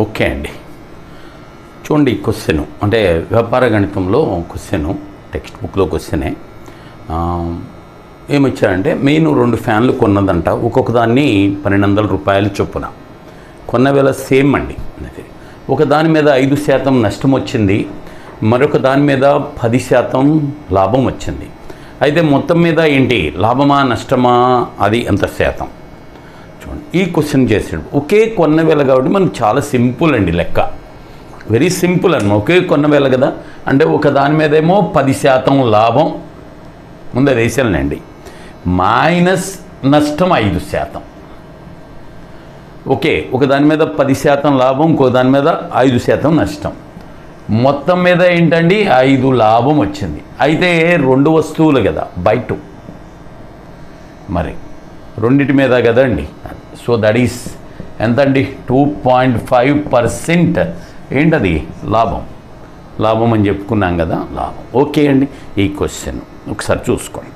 Okay అండి. చూడండి question. అంటే వ్యాపార గణితంలో క్వశ్చన్ టెక్స్ట్ బుక్లో క్వశ్చనే. ఏమొచ్చారంటే ఏమిచ్చారంటే మెయిన్ రెండు ఫ్యాన్లు కొన్నదంట ఒక్కొక్క దాన్ని పన్నెండు వందల రూపాయలు చొప్పున. కొన్న వేళ సేమ్ అండి. అది. ఒక దాని మీద ఐదు శాతం నష్టం వచ్చింది మరొక దాని మీద పది శాతం లాభం వచ్చింది. అయితే మొత్తం మీద ఏంటి? లాభమా నష్టమా? అది ఎంత శాతం? చూడండి. ఈ క్వశ్చన్ చేసాడు. ఒకే కొన్న వేళ కాబట్టి మనకు చాలా సింపుల్ అండి లెక్క. వెరీ సింపుల్ అనమా ఒకే కొన్న వేళ కదా? అంటే ఒక దాని మీద ఏమో పది శాతం లాభం. ముందే వేసానండి మైనస్ నష్టం ఐదు శాతం. ఓకే ఒక దాని మీద పది శాతం లాభం ఇంకో దాని మీద ఐదు శాతం నష్టం. మొత్తం మీద ఏంటండి? ఐదు లాభం వచ్చింది. అయితే రెండు వస్తువులు కదా? బయట. మరి రెండింటి మీద కదండి. సో దట్ ఈస్ ఎంత అండి టూ పాయింట్ ఫైవ్ పర్సెంట్ ఏంటది? లాభం. లాభం అని చెప్పుకున్నాం కదా లాభం. ఓకే అండి ఈ క్వశ్చన్ ఒకసారి చూసుకోండి.